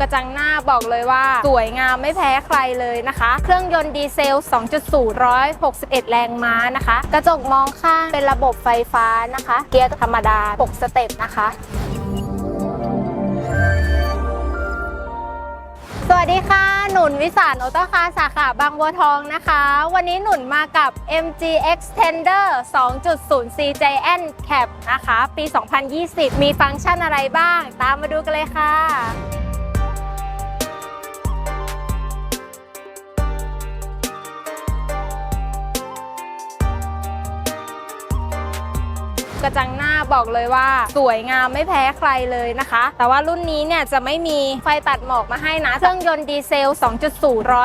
กระจังหน้าบอกเลยว่า สวยงามไม่แพ้ใครเลยนะคะ เครื่องยนต์ดีเซล 2.0 161 แรงม้านะคะ กระจกมองข้างเป็นระบบไฟฟ้านะคะ เกียร์ธรรมดา 6 สเต็ปนะคะสวัสดีค่ะ หนุนวิสารโอโตคาร์สาขาบางบัวทองนะคะ วันนี้หนุนมากับ MG Extender 2.0 CJN Cap นะคะ ปี 2020 มีฟังก์ชันอะไรบ้าง ตามมาดูกันเลยค่ะ กระจังหน้าบอกเลยว่า สวยงามไม่แพ้ใครเลยนะคะ แต่ว่ารุ่นนี้เนี่ยจะไม่มีไฟตัดหมอกมาให้นะ เครื่องยนต์ดีเซล 2.0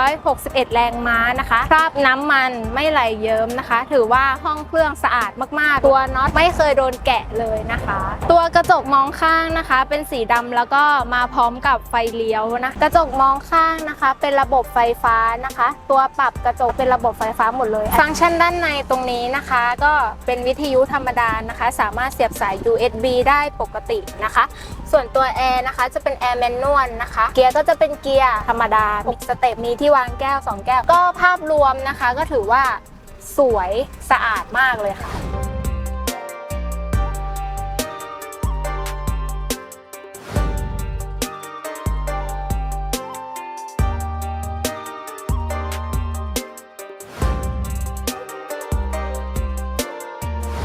161 แรงม้านะคะ คราบน้ำมันไม่ไหลเยิ้มนะคะ ถือว่าห้องเครื่องสะอาดมากๆ ตัวน็อตไม่เคยโดนแกะเลยนะคะ ตัวกระจกมองข้างนะคะ เป็นสีดำแล้วก็มาพร้อมกับไฟเลี้ยวนะ กระจกมองข้างนะคะ เป็นระบบไฟฟ้านะคะ ตัวปรับกระจกเป็นระบบไฟฟ้าหมดเลย ฟังก์ชันด้านในตรงนี้นะคะ ก็เป็นวิทยุธรรมดานะคะสามารถเสียบสาย USB ได้ปกตินะคะ ส่วนตัวแอร์นะคะจะเป็นแอร์แมนนวลนะคะ เกียร์ก็จะเป็นเกียร์ธรรมดามีสเต็ปมีที่วางแก้ว 2 แก้ว ก็ภาพรวมนะคะก็ถือว่าสวยสะอาดมากเลยค่ะ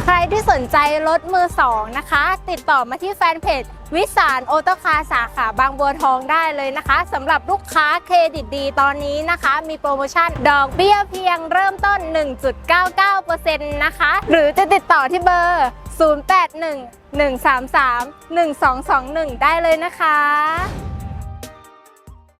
ใครที่สนใจรถมือสองนะคะ ติดต่อมาที่แฟนเพจวิสารโอโตคาสาขาบางบัวทองได้เลยนะคะสำหรับลูกค้าเครดิตดีตอนนี้นะคะ มีโปรโมชั่นดอกเบี้ยเพียงเริ่มต้น 1.99%นะคะ หรือจะติดต่อที่เบอร์ 081 133 1221 ได้เลยนะคะ